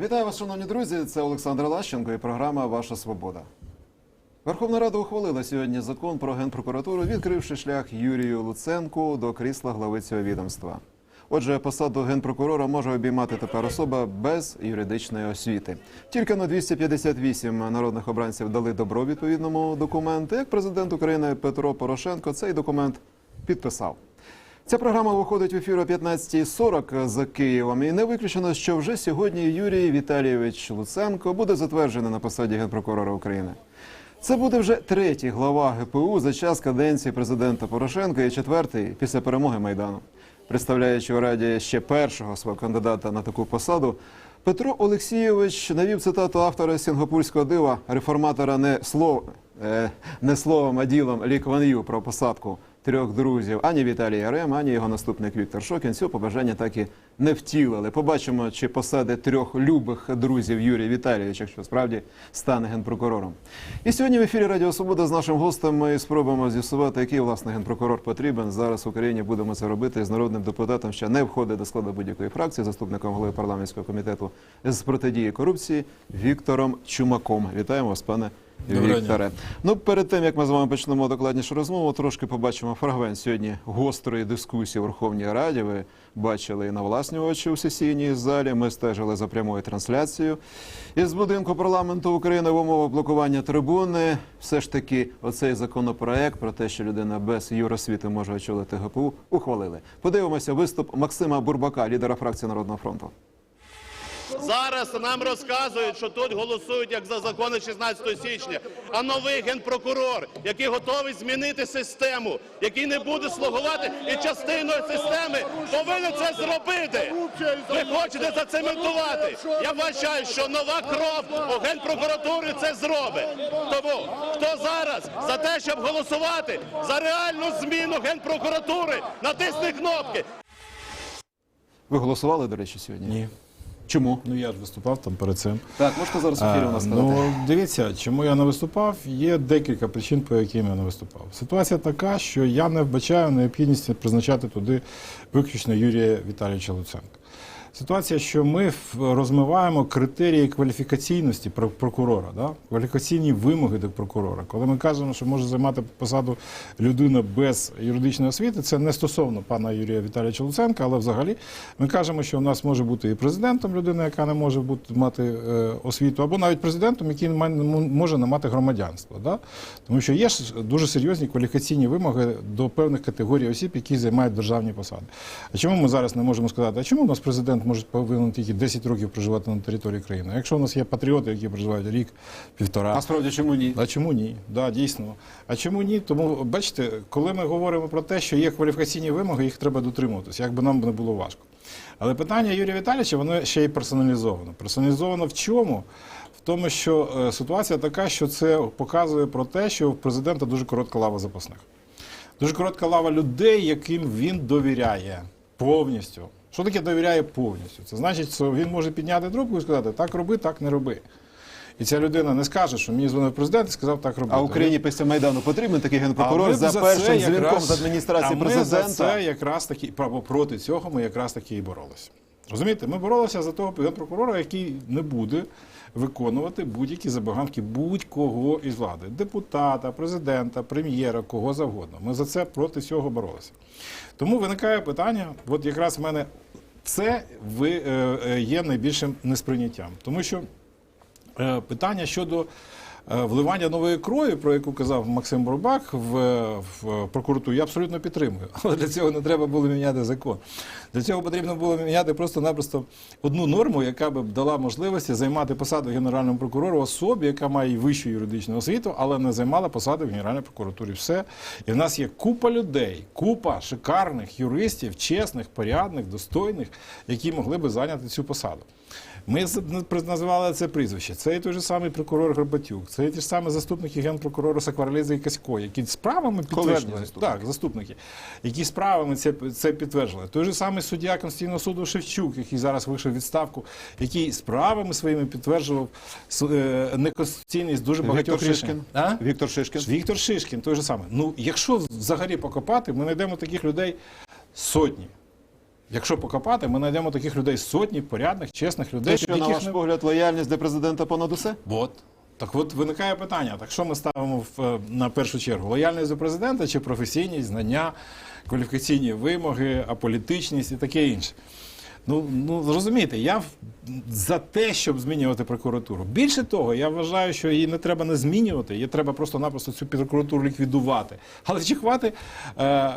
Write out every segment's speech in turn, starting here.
Вітаю вас, шановні друзі. Це Олександр Лащенко і програма Ваша Свобода. Верховна Рада ухвалила сьогодні закон про генпрокуратуру, відкривши шлях Юрію Луценку до крісла глави цього відомства. Отже, посаду генпрокурора може обіймати тепер особа без юридичної освіти. Тільки на 258 народних обранців дали добро відповідному документу. Як президент України Петро Порошенко цей документ підписав. Ця програма виходить в ефір о 15.40 за Києвом. І не виключено, що вже сьогодні Юрій Віталійович Луценко буде затверджений на посаді генпрокурора України. Це буде вже третій глава ГПУ за час каденції президента Порошенка і четвертий після перемоги Майдану. Представляючи у раді ще першого свого кандидата на таку посаду, Петро Олексійович навів цитату автора сінгапурського дива, реформатора не слов, е, не словом, а ділом Лі Кван Ю про посадку трьох друзів. Ані Віталій Ярем, ані його наступник Віктор Шокін цього побажання так і не втілили. Побачимо, чи посади трьох любих друзів Юрія Віталійовича, якщо справді стане генпрокурором. І сьогодні в ефірі Радіо Свобода з нашим гостем ми спробуємо з'ясувати, який власне генпрокурор потрібен. Зараз в Україні будемо це робити з народним депутатом, що не входить до складу будь-якої фракції, заступником голови парламентського комітету з протидії корупції Віктором Чумаком. Вітаємо вас, пане. Вікторе, ну перед тим як ми з вами почнемо докладнішу розмову, трошки побачимо фрагмент сьогодні гострої дискусії в Верховній Раді. Ви бачили і на власні очі у сесійній залі. Ми стежили за прямою трансляцією. Із будинку парламенту України в умовах блокування трибуни. Все ж таки, оцей законопроект про те, що людина без юросвіти може очолити ГПУ, ухвалили. Подивимося виступ Максима Бурбака, лідера фракції Народного фронту. Зараз нам розказують, що тут голосують як за закони 16 січня. А новий генпрокурор, який готовий змінити систему, який не буде слугувати і частиною системи повинен це зробити. Ви хочете зацементувати. Я вважаю, що нова кров у генпрокуратури це зробить. Тому хто зараз за те, щоб голосувати за реальну зміну генпрокуратури, натисни кнопки. Ви голосували, до речі, сьогодні? Ні. Чому? Ну я ж виступав там перед цим. Так, можете зараз в ефірі у нас сказати? ну дивіться, чому я не виступав. Є декілька причин, по яким я не виступав. Ситуація така, що я не вбачаю необхідності призначати туди виключно Юрія Віталійовича Луценка. Ситуація, що ми розмиваємо критерії кваліфікаційності прокурора, да? кваліфікаційні вимоги до прокурора. Коли ми кажемо, що може займати посаду людина без юридичної освіти, це не стосовно пана Юрія Віталійовича Луценка, але взагалі ми кажемо, що у нас може бути і президентом людина, яка не може бути мати е, освіту, або навіть президентом, який може не мати громадянства. Да? Тому що є ж дуже серйозні кваліфікаційні вимоги до певних категорій осіб, які займають державні посади. А чому ми зараз не можемо сказати, а чому у нас президент може повинен тільки 10 років проживати на території країни? Якщо у нас є патріоти, які проживають рік, півтора. Насправді чому ні? А чому ні? Да, дійсно. А чому ні? Тому бачите, коли ми говоримо про те, що є кваліфікаційні вимоги, їх треба дотримуватися, як би нам не було важко. Але питання Юрія Віталійовича, воно ще й персоналізовано. Персоналізовано в чому? В тому, що е, ситуація така, що це показує про те, що в президента дуже коротка лава запасних. Дуже коротка лава людей, яким він довіряє повністю. Що таке довіряє повністю? Це значить, що він може підняти трубку і сказати, так роби, так не роби. І ця людина не скаже, що мені дзвонив президент і сказав так робити. А Україні після Майдану потрібен такий генпрокурор за, за першим якраз- дзвінком з адміністрації а ми президента. за це якраз таки право проти цього ми якраз таки і боролися. Розумієте, ми боролися за того генпрокурора, який не буде виконувати будь-які забаганки будь-кого із влади депутата, президента, прем'єра, кого завгодно. Ми за це проти цього боролися. Тому виникає питання: от якраз в мене це е, е, є найбільшим несприйняттям, тому що Е, Питання щодо вливання нової крові, про яку казав Максим Бурбак в, в прокуратуру, я абсолютно підтримую. Але для цього не треба було міняти закон. Для цього потрібно було міняти просто-напросто одну норму, яка б дала можливості займати посаду генерального прокурора особі, яка має вищу юридичну освіту, але не займала посаду в Генеральній прокуратурі. Все. І в нас є купа людей, купа шикарних юристів, чесних, порядних, достойних, які могли би зайняти цю посаду. Ми з- н- це прізвище. Це і той же самий прокурор Горбатюк, це і ті ж самі заступники генпрокурора Саквареліза і Касько, які справами підтвердили. заступники. Так, заступники, які справами це, це підтверджували. Той же самий суддя Конституційного суду Шевчук, який зараз вийшов у відставку, який справами своїми підтверджував е, неконституційність дуже багатьох Віктор. Шишкін. А? Віктор Шишкін. Віктор Шишкін, той же самий. Ну, якщо взагалі покопати, ми знайдемо таких людей сотні. Якщо покопати, ми знайдемо таких людей сотні, порядних, чесних людей, Те, що, на ваш не- погляд, лояльність до президента понад усе? От. Так от виникає питання: так що ми ставимо в, е, на першу чергу? Лояльність до президента чи професійність, знання, кваліфікаційні вимоги, аполітичність і таке інше. Ну, ну зрозумійте, я за те, щоб змінювати прокуратуру. Більше того, я вважаю, що її не треба не змінювати, її треба просто-напросто цю прокуратуру ліквідувати. Але чи хватить е, е,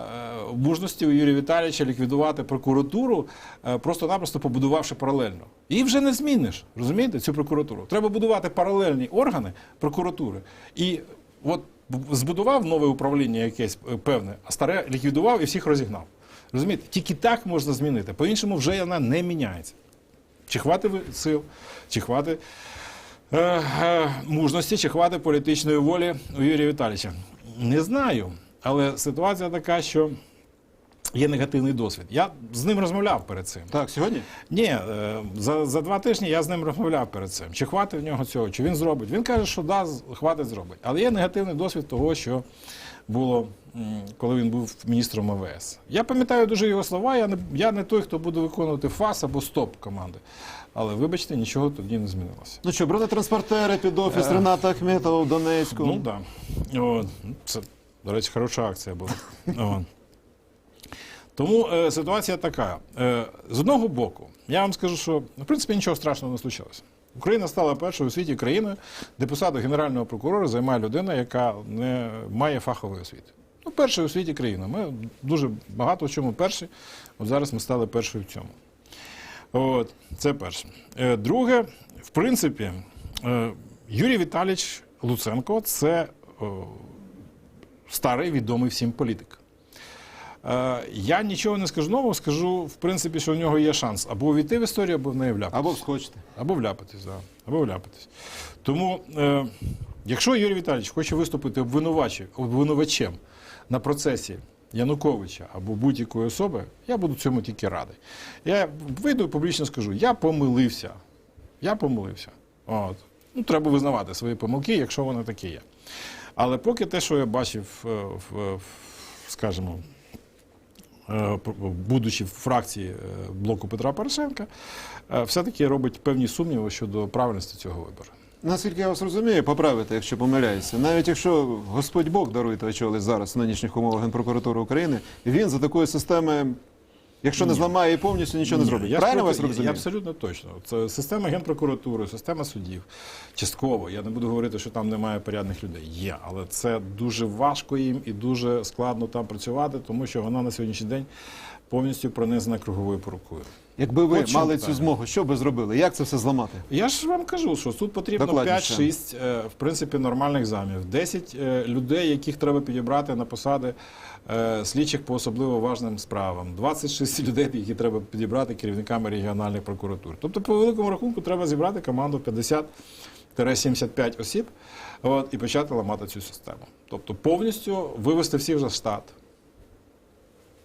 мужності у Юрія Віталійовича ліквідувати прокуратуру, е, просто-напросто побудувавши паралельно. Її вже не зміниш, розумієте, цю прокуратуру. Треба будувати паралельні органи прокуратури. І от збудував нове управління якесь е, певне, а старе ліквідував і всіх розігнав. Розумієте, тільки так можна змінити. По-іншому вже вона не міняється. Чи хватить сил, чи хватить е, е, мужності, чи хватить політичної волі у Юрія Віталійовича? Не знаю. Але ситуація така, що є негативний досвід. Я з ним розмовляв перед цим. Так, сьогодні? Ні, е, за, за два тижні я з ним розмовляв перед цим. Чи хватить в нього цього, чи він зробить. Він каже, що да, хватить зробить. Але є негативний досвід того, що було, коли він був міністром МВС. Я пам'ятаю дуже його слова. Я не, я не той, хто буде виконувати ФАС або СТОП команди. Але вибачте, нічого тоді не змінилося. Ну що, бронетранспортери під офіс Рената Ахметова в Донецьку. Ну так. Да. Це, до речі, хороша акція була. Тому е, ситуація така. Е, з одного боку, я вам скажу, що в принципі нічого страшного не случилося. Україна стала першою у світі країною, де посаду генерального прокурора займає людина, яка не має фахової освіти. Ну, першою у світі країна. Ми дуже багато в чому перші. От зараз ми стали першою в цьому. От, це перше. Е, Друге, в принципі, е, Юрій Віталійович Луценко це о, старий відомий всім політик. Е, Я нічого не скажу нового, скажу, в принципі, що у нього є шанс або увійти в історію, або в неї вляпатись. Або вскочити. Або вляпатись, да. або вляпатись. Тому, е, якщо Юрій Віталійович хоче виступити обвинувачем, на процесі Януковича або будь-якої особи, я буду цьому тільки радий. Я вийду і публічно скажу: я помилився. Я помилився. От. Ну, треба визнавати свої помилки, якщо вони такі є. Але поки те, що я бачив, е, в, в, скажімо, е, будучи в фракції е, блоку Петра Порошенка, е, все-таки робить певні сумніви щодо правильності цього вибору. Наскільки я вас розумію, поправити, якщо помиляюся. Навіть якщо Господь Бог даруйте очолить зараз в нинішніх умовах Генпрокуратури України, він за такою системи, якщо не зламає її повністю, нічого не зробить. Я Правильно вас розумію? Абсолютно точно. Це система генпрокуратури, система судів. Частково. Я не буду говорити, що там немає порядних людей. Є, але це дуже важко їм і дуже складно там працювати, тому що вона на сьогоднішній день повністю пронизана круговою порукою. Якби ви От мали так. цю змогу, що б ви зробили? Як це все зламати? Я ж вам кажу, що тут потрібно Докладніше. 5-6 е, в принципі нормальних замів, 10 е, людей, яких треба підібрати на посади е, слідчих по особливо важним справам, 26 людей, які треба підібрати керівниками регіональних прокуратур. Тобто, по великому рахунку, треба зібрати команду 50-75 осіб от, і почати ламати цю систему. Тобто повністю вивести всіх за штат.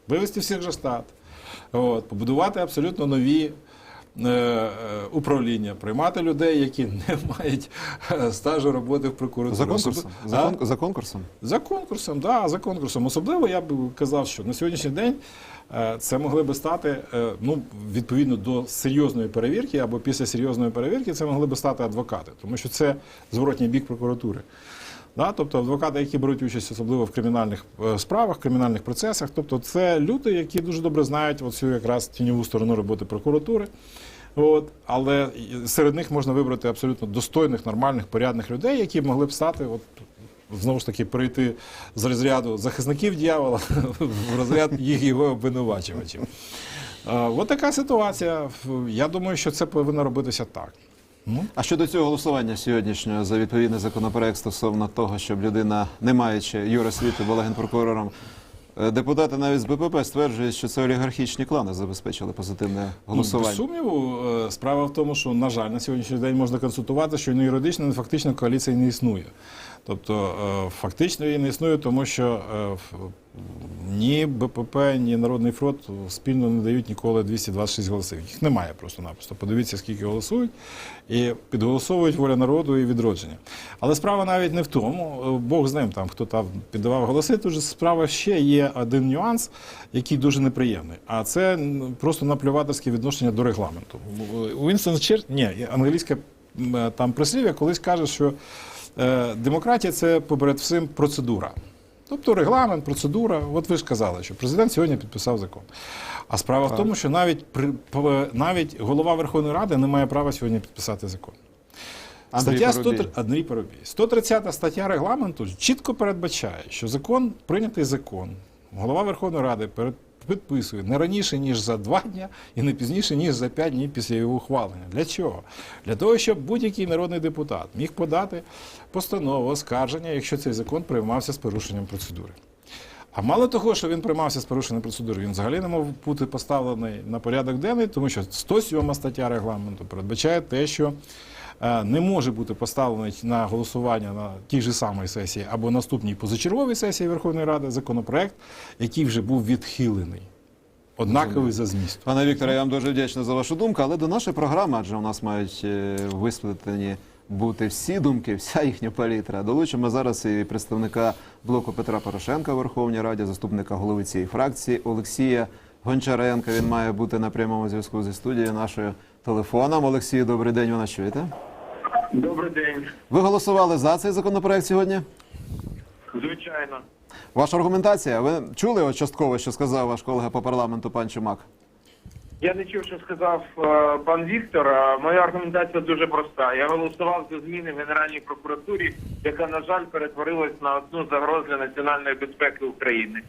Вивести всіх за штат. От, побудувати абсолютно нові е, е, управління, приймати людей, які не мають е, стажу роботи в прокуратурі. За конкурсом? Особ- За, кон- за конкурсом? За конкурсом, да, за конкурсом. Особливо я б казав, що на сьогоднішній день це могли би стати ну, відповідно до серйозної перевірки або після серйозної перевірки, це могли би стати адвокати, тому що це зворотній бік прокуратури. Да? Тобто адвокати, які беруть участь особливо в кримінальних е, справах, кримінальних процесах, тобто це люди, які дуже добре знають оцю якраз тіньову сторону роботи прокуратури. От, але серед них можна вибрати абсолютно достойних, нормальних, порядних людей, які могли б стати, от, знову ж таки, перейти з розряду захисників дьявола в розряд їх його обвинувачувачів. Е, От така ситуація. Я думаю, що це повинно робитися так. Ну, А щодо цього голосування сьогоднішнього за відповідний законопроект стосовно того, щоб людина, не маючи юросвіти, була генпрокурором, е, депутати навіть з БПП стверджують, що це олігархічні клани забезпечили позитивне Ну, без голосування. сумніву, е, справа в тому, що, на жаль, на сьогоднішній день можна констатувати, що ні юридично, ні фактично коаліції не існує. Тобто, е, фактично її не існує, тому що ні БПП, ні Народний фронт спільно не дають ніколи 226 голосів. Їх немає просто-напросто. Подивіться, скільки голосують, і підголосовують воля народу і відродження. Але справа навіть не в тому. Бог з ним там, хто там піддавав голоси. Тут справа ще є один нюанс, який дуже неприємний. А це просто наплювательське відношення до регламенту. Уінстон Чер... ні, англійське там прислів'я колись каже, що е, демократія це поперед всім процедура. Тобто регламент, процедура. От ви ж казали, що президент сьогодні підписав закон. А справа в тому, що навіть при навіть голова Верховної Ради не має права сьогодні підписати закон. Андрій Стаття 100... Андрій Парубій. 130 стаття регламенту чітко передбачає, що закон, прийнятий закон, голова Верховної Ради підписує не раніше, ніж за два дні і не пізніше, ніж за п'ять днів після його ухвалення. Для чого? Для того, щоб будь-який народний депутат міг подати постанову, оскарження, якщо цей закон приймався з порушенням процедури. А мало того, що він приймався з порушенням процедури, він взагалі не мав бути поставлений на порядок денний, тому що 107 стаття регламенту передбачає те, що не може бути поставлений на голосування на тій же самій сесії або наступній позачерговій сесії Верховної Ради законопроект, який вже був відхилений, однаковий за змістом. Пане Вікторе, я вам дуже вдячний за вашу думку, але до нашої програми, адже у нас мають е, висвітлені бути всі думки, вся їхня палітра. Долучимо зараз і представника блоку Петра Порошенка у Верховній Раді, заступника голови цієї фракції Олексія Гончаренка. Він має бути на прямому зв'язку зі студією нашою телефоном. Олексій, добрий день. Ви нас чуєте? Добрий день. Ви голосували за цей законопроект сьогодні? Звичайно. Ваша аргументація? Ви чули частково, що сказав ваш колега по парламенту пан Чумак? Я не чув, що сказав е, пан Віктор. А Моя аргументація дуже проста. Я голосував за зміни в Генеральній прокуратурі, яка, на жаль, перетворилась на одну загроз для національної безпеки України.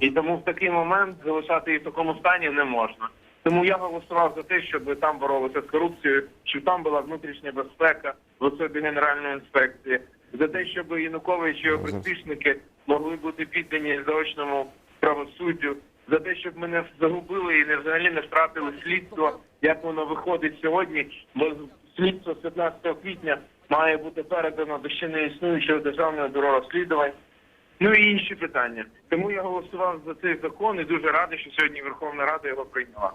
І тому в такий момент залишати її в такому стані не можна. Тому я голосував за те, щоб там боролися з корупцією, щоб там була внутрішня безпека в особі Генеральної інспекції, за те, щоб Янукович і його приспішники могли бути піддані заочному правосуддю, за те, щоб ми не загубили і не взагалі не втратили слідство, як воно виходить сьогодні, бо слідство з 15 квітня має бути передано до ще не існуючого державного бюро розслідувань. Ну і інші питання. Тому я голосував за цей закон і дуже радий, що сьогодні Верховна Рада його прийняла.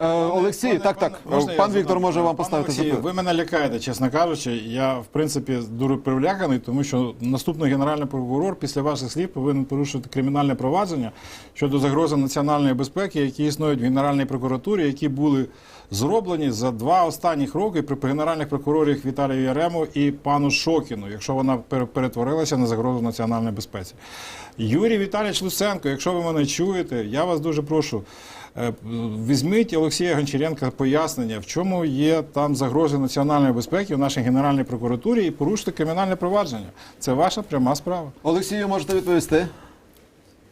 Е, Олексій, Пане- так, пане- так. можна Пан задам? Віктор може вам поставити Олексію, запитання. Ви мене лякаєте, чесно кажучи. Я, в принципі, дуже привляканий, тому що наступний генеральний прокурор після ваших слів повинен порушити кримінальне провадження щодо загрози національної безпеки, які існують в Генеральній прокуратурі, які були зроблені за два останніх роки при генеральних прокурорах Віталію Ярему і пану Шокіну, якщо вона пер- перетворилася на загрозу національної безпеці. Юрій Віталійович Луценко, якщо ви мене чуєте, я вас дуже прошу. е, Візьміть Олексія Гончаренка пояснення, в чому є там загрози національної безпеки в нашій Генеральній прокуратурі і порушити кримінальне провадження. Це ваша пряма справа. Олексію, можете відповісти?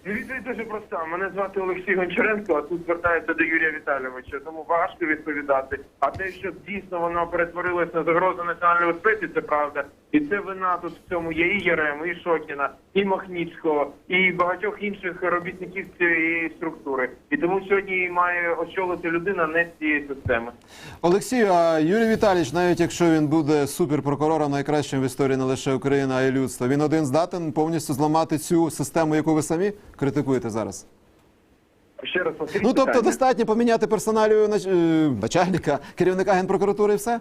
Ну, відповідь дуже проста. Мене звати Олексій Гончаренко, а тут звертається до Юрія Віталійовича. Тому важко відповідати. А те, що дійсно воно перетворилось на загрозу національної безпеці, це правда. І це вина тут в цьому є і Єрема, і Шокіна, і Махніцького, і багатьох інших робітників цієї структури. І тому сьогодні має очолити людина не з цієї системи. Олексію, а Юрій Віталійович, навіть якщо він буде суперпрокурором найкращим в історії не лише України, а й людства, він один здатен повністю зламати цю систему, яку ви самі критикуєте зараз. Ще раз Ну тобто питання. достатньо поміняти персоналію нач- е, начальника, керівника генпрокуратури і все?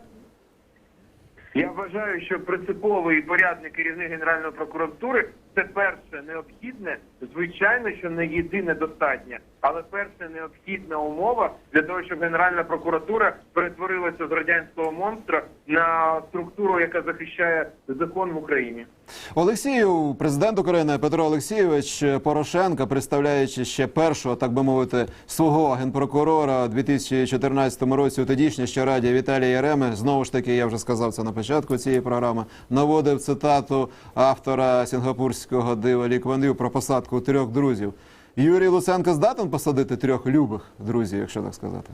Я вважаю, що принциповий і порядний керівник Генеральної прокуратури це перше необхідне, звичайно, що не єдине достатнє, але перша необхідна умова для того, щоб Генеральна прокуратура перетворилася з радянського монстра на структуру, яка захищає закон в Україні. Олексію, президент України Петро Олексійович Порошенко, представляючи ще першого, так би мовити, свого генпрокурора у 2014 році у тодішній ще раді Віталія Яреми, знову ж таки, я вже сказав це на початку цієї програми, наводив цитату автора сінгапурського дива Лі Кван Ю про посадку трьох друзів. Юрій Луценко здатен посадити трьох любих друзів, якщо так сказати.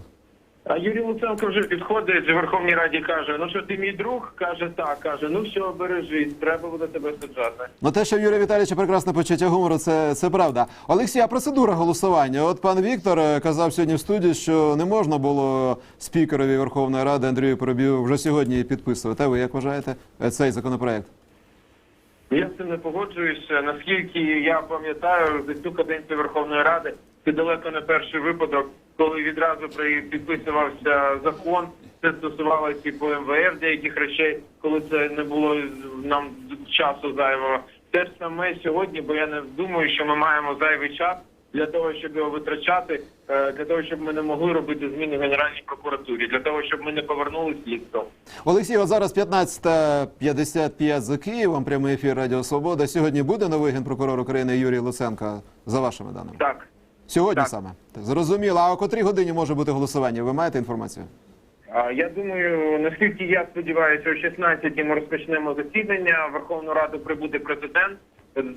А Юрій Луценко вже підходить в Верховній Раді каже: Ну що ти мій друг? каже так, каже, ну все, бережись, треба буде тебе саджати. Ну, те, що в Юрія Віталійовича прекрасне почуття гумору, це, це правда. Олексій, а процедура голосування. От пан Віктор е, казав сьогодні в студії, що не можна було спікерові Верховної Ради Андрію Поробію вже сьогодні підписувати. А ви як вважаєте е, цей законопроект? Я з цим не погоджуюся. Наскільки я пам'ятаю, за цю каденцію Верховної Ради це далеко не перший випадок, коли відразу підписувався закон. Це стосувалося і по МВФ деяких речей, коли це не було нам часу зайвого. Те ж саме сьогодні, бо я не думаю, що ми маємо зайвий час для того, щоб його витрачати, е, для того, щоб ми не могли робити зміни в Генеральній прокуратурі, для того, щоб ми не повернули слідство. Олексій, от зараз 15.55 за Києвом, прямий ефір Радіо Свобода. Сьогодні буде новий генпрокурор України Юрій Луценко, за вашими даними? Так. Сьогодні Так. саме. Зрозуміло. А о котрій годині може бути голосування? Ви маєте інформацію? Я думаю, наскільки я сподіваюся, о 16 ми розпочнемо засідання. В Верховну Раду прибуде президент,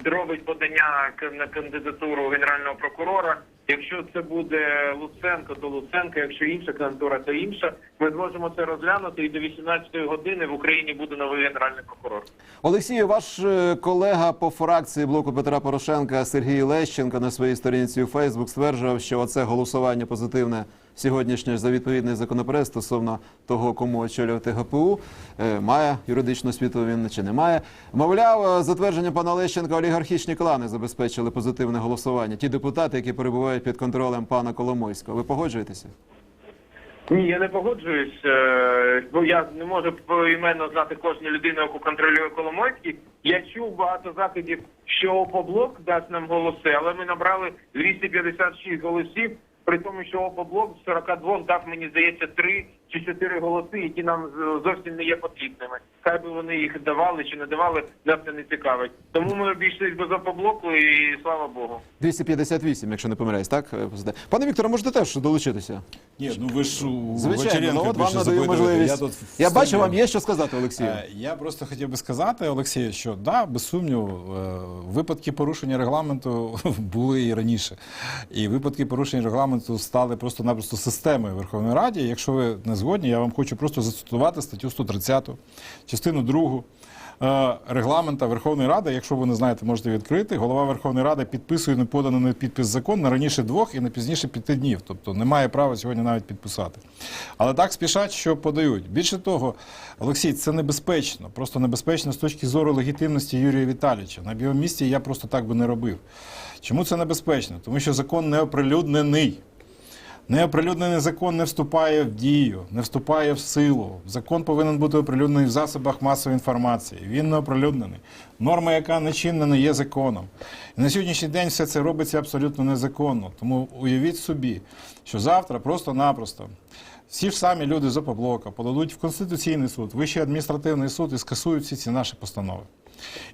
зробить подання на кандидатуру генерального прокурора. Якщо це буде Луценко, то Луценко. Якщо інша кандидатура, то інша. Ми зможемо це розглянути, і до 18 години в Україні буде новий генеральний прокурор. Олексію, ваш е, колега по фракції блоку Петра Порошенка Сергій Лещенко на своїй сторінці у Фейсбук стверджував, що оце голосування позитивне сьогоднішнє за відповідний законопроект стосовно того, кому очолювати ГПУ, е, має юридичну освіту він чи не має. Мовляв, е, затвердження пана Лещенка олігархічні клани забезпечили позитивне голосування. Ті депутати, які перебувають під контролем пана Коломойського. Ви погоджуєтеся? Ні, я не погоджуюсь, е, бо я не можу поіменно знати кожну людину, яку контролює Коломойський. Я чув багато закидів, що Опоблок дасть нам голоси, але ми набрали 256 голосів, при тому, що Опоблок з 42 дав, мені здається, 3 чи 4 голоси, які нам зовсім не є потрібними. Хай би вони їх давали чи не давали, нас це не цікавить. Тому ми обійшлись без Опоблоку і слава Богу. 258, якщо не помиляюсь, так? Е. Пане Вікторе, можете теж долучитися? Ні, ну ви ж у Звичайно, ну от вам надаю можливість. Я, Я, тут в бачу, вам є що сказати, Олексію. Е, Я просто хотів би сказати, Олексій, що да, без сумніву, е, випадки порушення регламенту були і раніше. І випадки порушення регламенту стали просто-напросто системою Верховної Раді. Якщо ви не згодні, я вам хочу просто зацитувати статтю 130, частину 2 е, регламента Верховної Ради. Якщо ви не знаєте, можете відкрити. Голова Верховної Ради підписує неподаний на підпис закон на раніше двох і не пізніше п'яти днів. Тобто не має права сьогодні навіть підписати. Але так спішать, що подають. Більше того, Олексій, це небезпечно. Просто небезпечно з точки зору легітимності Юрія Віталійовича. На його місці я просто так би не робив. Чому це небезпечно? Тому що закон не оприлюднений. Неоприлюднений закон не вступає в дію, не вступає в силу. Закон повинен бути оприлюднений в засобах масової інформації. Він не оприлюднений. Норма, яка не чинна, не є законом. І на сьогоднішній день все це робиться абсолютно незаконно. Тому уявіть собі, що завтра просто-напросто всі ж самі люди з Опоблока подадуть в Конституційний суд, Вищий адміністративний суд і скасують всі ці наші постанови.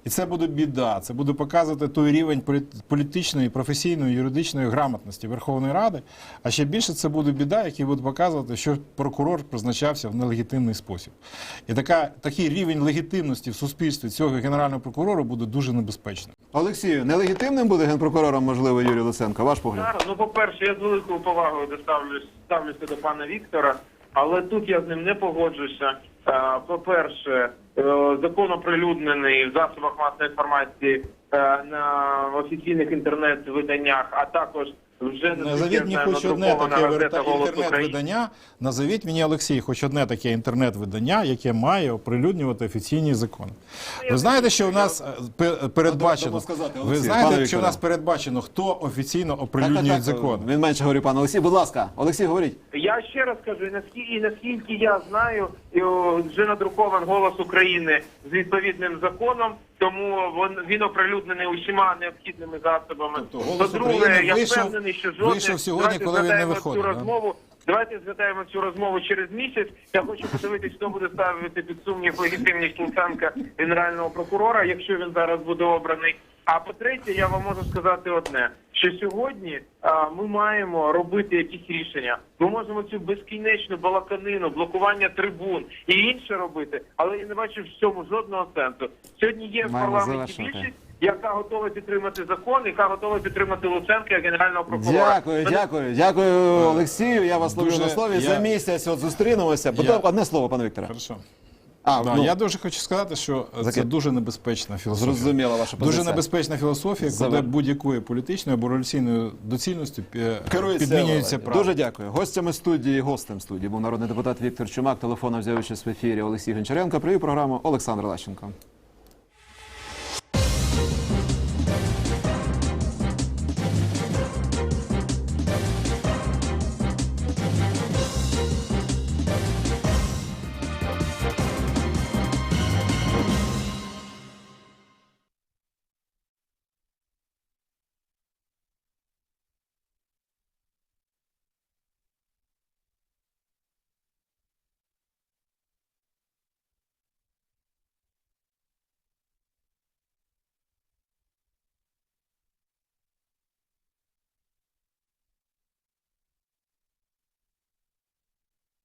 І це буде біда. Це буде показувати той рівень полі- політичної, професійної, юридичної грамотності Верховної Ради. А ще більше це буде біда, який буде показувати, що прокурор призначався в нелегітимний спосіб. І така, такий рівень легітимності в суспільстві цього генерального прокурора буде дуже небезпечним. Олексію, нелегітимним буде генпрокурором, можливо, Юрій Луценко? Ваш погляд? Зараз, ну, по-перше, я з великою повагою доставлюсь, ставлюся до пана Віктора, але тут я з ним не погоджуся. Е, По-перше, е, закон оприлюднений в засобах масової інформації е, на офіційних інтернет-виданнях, а також вже Назовіть мені хоч одне таке інтернет-видання. Назовіть мені, Олексій, хоч одне таке інтернет-видання, яке має оприлюднювати офіційні закони. Ви знаєте, що у нас е, передбачено. Сказати, Ви знаєте, що у нас передбачено, хто офіційно оприлюднює так. Він менше говорив, пане Олексій. Будь ласка, Олексій, говоріть. Я ще раз кажу, і наскільки я знаю, вже надрукован голос України з відповідним законом, тому він, він оприлюднений усіма необхідними засобами. Тобто По-друге, я вийшов- впевнений, що жодне... вийшов сьогодні, Давайте коли він не виходить, Цю да? розмову. Давайте згадаємо цю розмову через місяць. Я хочу подивитися, хто буде ставити під сумнів легітимність Луценка генерального прокурора, якщо він зараз буде обраний. А по-третє, я вам можу сказати одне: що сьогодні а, ми маємо робити якісь рішення. Ми можемо цю безкінечну балаканину, блокування трибун і інше робити, але я не бачу в цьому жодного сенсу. Сьогодні є в Маємо парламенті завершувати. більшість, яка готова підтримати закон, яка готова підтримати Луценка як генерального прокурора. Дякую, дякую, дякую, Олексію. Я вас ловлю Дуже на слові. я- За місяць от зустрінемося. Бо Я- одне слово, пане Вікторе. Хорошо. А, Да, ну, я дуже хочу сказати, що е, це дуже небезпечна філософія. Зрозуміла ваша Дуже небезпечна філософія, Завер- коли будь-якою політичною або революційною доцільністю пі- Керується підмінюється право. Дуже дякую. Гостями студії, гостем студії був народний депутат Віктор Чумак. Телефоном взяв участь в ефірі Олексій Гончаренко. Привів програму Олександр Лащенко.